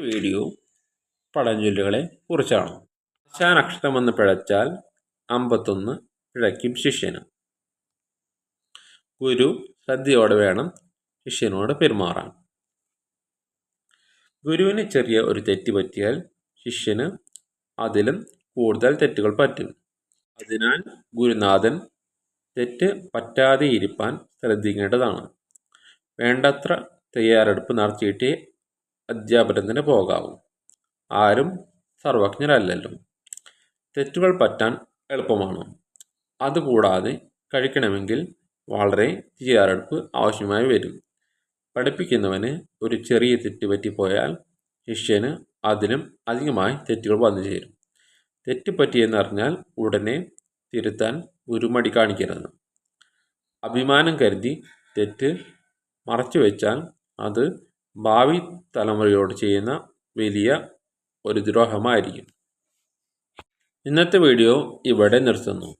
Video പഴഞ്ചൊല്ലുകളെ കുറിച്ചാണ്. ആശാനക്ഷരമെന്ന് പിഴച്ചാൽ അമ്പത്തൊന്ന് പിഴയ്ക്കും ശിഷ്യന്. ഗുരു ശ്രദ്ധയോടെ വേണം ശിഷ്യനോട് പെരുമാറാൻ. ഗുരുവിന് ചെറിയ ഒരു തെറ്റ് പറ്റിയാൽ ശിഷ്യന് അതിലും കൂടുതൽ തെറ്റുകൾ പറ്റും. അതിനാൽ ഗുരുനാഥൻ തെറ്റ് പറ്റാതെ ഇരിപ്പാൻ ശ്രദ്ധിക്കേണ്ടതാണ്. വേണ്ടത്ര തയ്യാറെടുപ്പ് നടത്തിയിട്ടേ അധ്യാപനത്തിന് പോകാവും. ആരും സർവജ്ഞരല്ലല്ലോ. തെറ്റുകൾ പറ്റാൻ എളുപ്പമാണ്. അതുകൂടാതെ കഴിക്കണമെങ്കിൽ വളരെ തയ്യാറെടുപ്പ് ആവശ്യമായി വരും. പഠിപ്പിക്കുന്നവന് ഒരു ചെറിയ തെറ്റ് പറ്റിപ്പോയാൽ ശിഷ്യന് അതിലും അധികമായി തെറ്റുകൾ വന്നു ചേരും. തെറ്റ് പറ്റിയെന്നറിഞ്ഞാൽ ഉടനെ തിരുത്താൻ ഒരു മടി കാണിക്കരുത്. അഭിമാനം കരുതി തെറ്റ് മറച്ചു വെച്ചാൽ അത് ഭാവി തലമുറയോട് ചെയ്യുന്ന വലിയ ഒരു ദ്രോഹമായിരിക്കും. ഇന്നത്തെ വീഡിയോ ഇവിടെ നിർത്തുന്നു.